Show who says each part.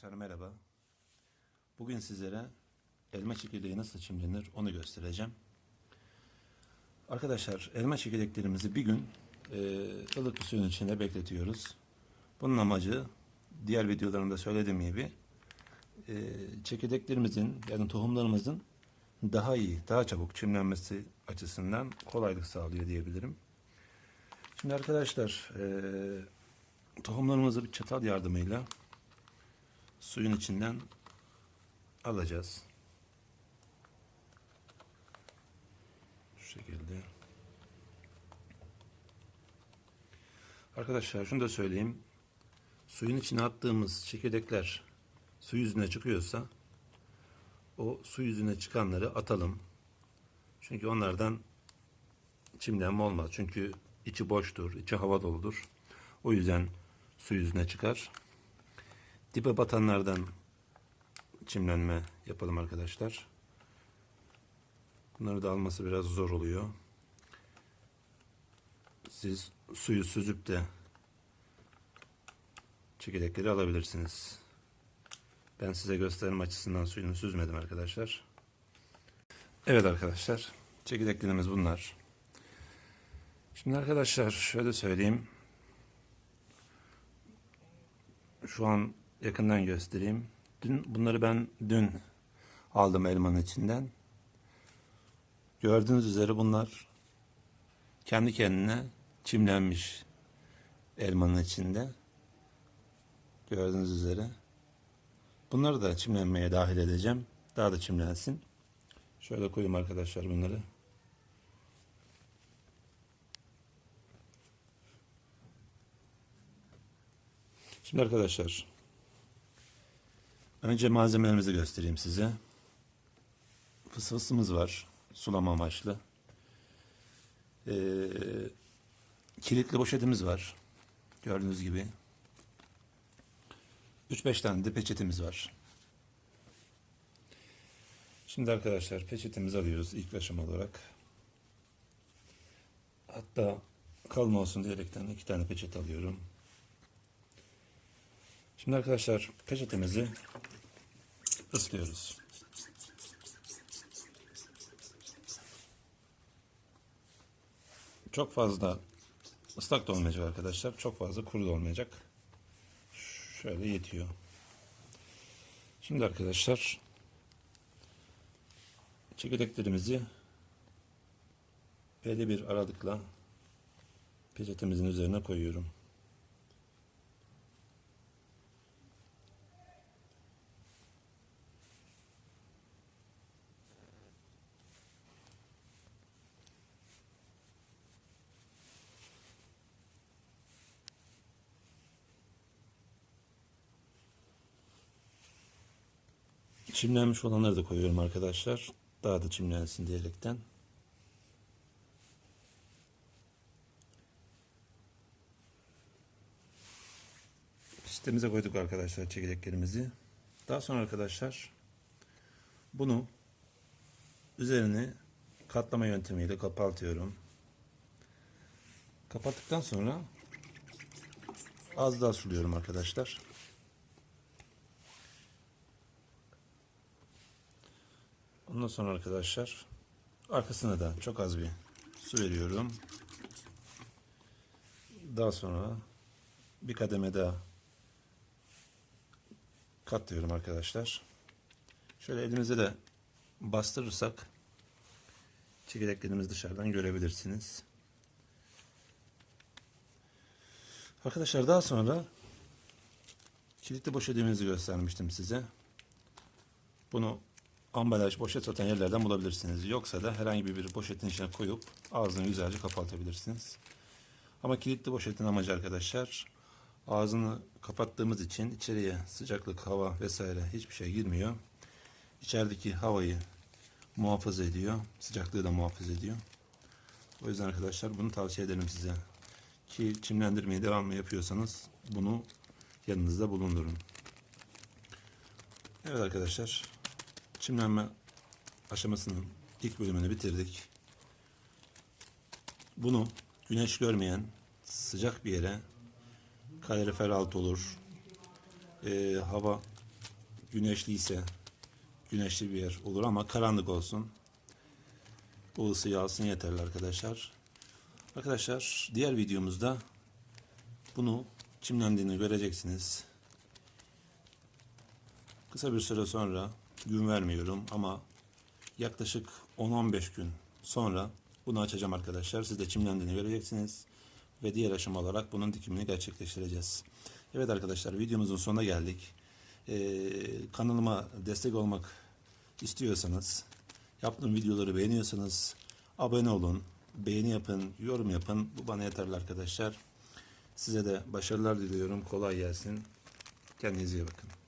Speaker 1: Arkadaşlar merhaba. Bugün sizlere elma çekirdeği nasıl çimlenir onu göstereceğim. Arkadaşlar elma çekirdeklerimizi bir gün e, ılık bir suyun içinde bekletiyoruz. Bunun amacı diğer videolarımda söylediğim gibi e, çekirdeklerimizin yani tohumlarımızın daha iyi, daha çabuk çimlenmesi açısından kolaylık sağlıyor diyebilirim. Şimdi arkadaşlar e, tohumlarımızı bir çatal yardımıyla suyun içinden alacağız. Şu şekilde. Arkadaşlar şunu da söyleyeyim. Suyun içine attığımız çekirdekler su yüzüne çıkıyorsa o su yüzüne çıkanları atalım. Çünkü onlardan çimlenme olmaz. Çünkü içi boştur, içi hava doludur. O yüzden su yüzüne çıkar. Dibe batanlardan çimlenme yapalım arkadaşlar. Bunları da alması biraz zor oluyor. Siz suyu süzüp de çekirdekleri alabilirsiniz. Ben size gösterim açısından suyunu süzmedim arkadaşlar. Evet arkadaşlar. Çekirdeklerimiz bunlar. Şimdi arkadaşlar şöyle söyleyeyim. Şu an yakından göstereyim. Dün bunları ben dün aldım elmanın içinden. Gördüğünüz üzere bunlar kendi kendine çimlenmiş elmanın içinde. Gördüğünüz üzere. Bunları da çimlenmeye dahil edeceğim. Daha da çimlensin. Şöyle koyayım arkadaşlar bunları. Şimdi arkadaşlar önce malzemelerimizi göstereyim size. Fısfısımız var. Sulama amaçlı. Ee, kilitli poşetimiz var. Gördüğünüz gibi. 3-5 tane de peçetemiz var. Şimdi arkadaşlar peçetemizi alıyoruz ilk aşama olarak. Hatta kalın olsun diyerekten iki tane peçete alıyorum. Şimdi arkadaşlar peçetemizi ıslıyoruz. Çok fazla ıslak da olmayacak arkadaşlar. Çok fazla kuru da olmayacak. Şöyle yetiyor. Şimdi arkadaşlar çekirdeklerimizi belli bir aralıkla peçetemizin üzerine koyuyorum. Çimlenmiş olanları da koyuyorum arkadaşlar. Daha da çimlensin diyerekten. Sistemimize koyduk arkadaşlar çekirdeklerimizi. Daha sonra arkadaşlar bunu üzerini katlama yöntemiyle kapatıyorum. Kapattıktan sonra az daha suluyorum arkadaşlar. Ondan sonra arkadaşlar arkasına da çok az bir su veriyorum. Daha sonra bir kademe daha katlıyorum arkadaşlar. Şöyle elimize de bastırırsak çekirdeklerimizi dışarıdan görebilirsiniz. Arkadaşlar daha sonra kilitli poşetimizi göstermiştim size. Bunu ambalaj poşet satan yerlerden bulabilirsiniz. Yoksa da herhangi bir poşetin içine koyup ağzını güzelce kapatabilirsiniz. Ama kilitli poşetin amacı arkadaşlar ağzını kapattığımız için içeriye sıcaklık, hava vesaire hiçbir şey girmiyor. İçerideki havayı muhafaza ediyor. Sıcaklığı da muhafaza ediyor. O yüzden arkadaşlar bunu tavsiye ederim size. Ki çimlendirmeyi devamlı yapıyorsanız bunu yanınızda bulundurun. Evet arkadaşlar çimlenme aşamasının ilk bölümünü bitirdik. Bunu güneş görmeyen sıcak bir yere kalorifer alt olur, e, hava güneşliyse güneşli bir yer olur ama karanlık olsun. Bu ısıyı alsın yeterli arkadaşlar. Arkadaşlar diğer videomuzda bunu çimlendiğini göreceksiniz. Kısa bir süre sonra gün vermiyorum ama yaklaşık 10-15 gün sonra bunu açacağım arkadaşlar. Siz de çimlendiğini göreceksiniz. Ve diğer aşama olarak bunun dikimini gerçekleştireceğiz. Evet arkadaşlar videomuzun sonuna geldik. Ee, kanalıma destek olmak istiyorsanız, yaptığım videoları beğeniyorsanız abone olun, beğeni yapın, yorum yapın. Bu bana yeterli arkadaşlar. Size de başarılar diliyorum. Kolay gelsin. Kendinize iyi bakın.